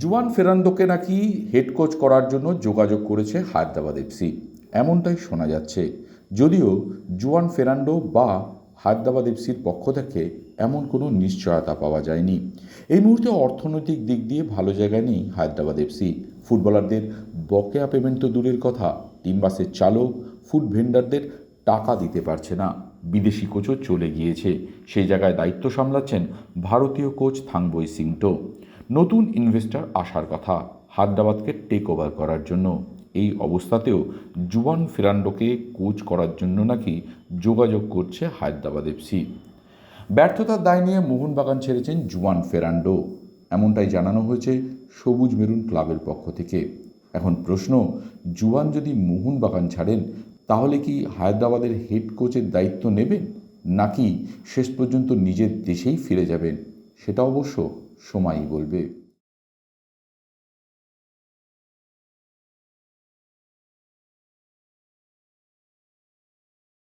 জুয়ান ফেরান্দোকে নাকি head coach করার জন্য যোগাযোগ করেছে হায়দ্রাবাদ এফসি এমনটাই শোনা যাচ্ছে। যদিও জুয়ান ফেরান্ডো বা হায়দ্রাবাদ এফসির পক্ষ থেকে এমন কোনো নিশ্চয়তা পাওয়া যায়নি। এই মুহূর্তে অর্থনৈতিক দিক দিয়ে ভালো জায়গায় নেই হায়দ্রাবাদ এফসি ফুটবলারদের বকেয়া পেমেন্ট তো দূরের কথা। টিম বাসের চালক ফুড ভেন্ডারদের টাকা দিতে পারছে না। বিদেশি কোচও চলে গিয়েছে। সেই জায়গায় দায়িত্ব সামলাচ্ছেন ভারতীয় কোচ থাংবই সিংটো। নতুন ইনভেস্টর আসার কথা। হায়দ্রাবাদকে টেক ওভার করার জন্য। এই অবস্থাতেও জুয়ান ফেরান্ডোকে কোচ করার জন্য নাকি যোগাযোগ করছে হায়দ্রাবাদ এফসি ব্যর্থতার দায় নিয়ে মোহনবাগান ছেড়েছেন জুয়ান ফেরান্ডো। এমনটাই জানানো হয়েছে সবুজ মেরুন ক্লাবের পক্ষ থেকে। এখন প্রশ্ন, জুয়ান যদি মোহনবাগান ছাড়েন, তাহলে কি হায়দ্রাবাদের হেড কোচের দায়িত্ব নেবেন? নাকি শেষ পর্যন্ত নিজের দেশেই ফিরে যাবেন? সেটা অবশ্য সময়ই বলবে।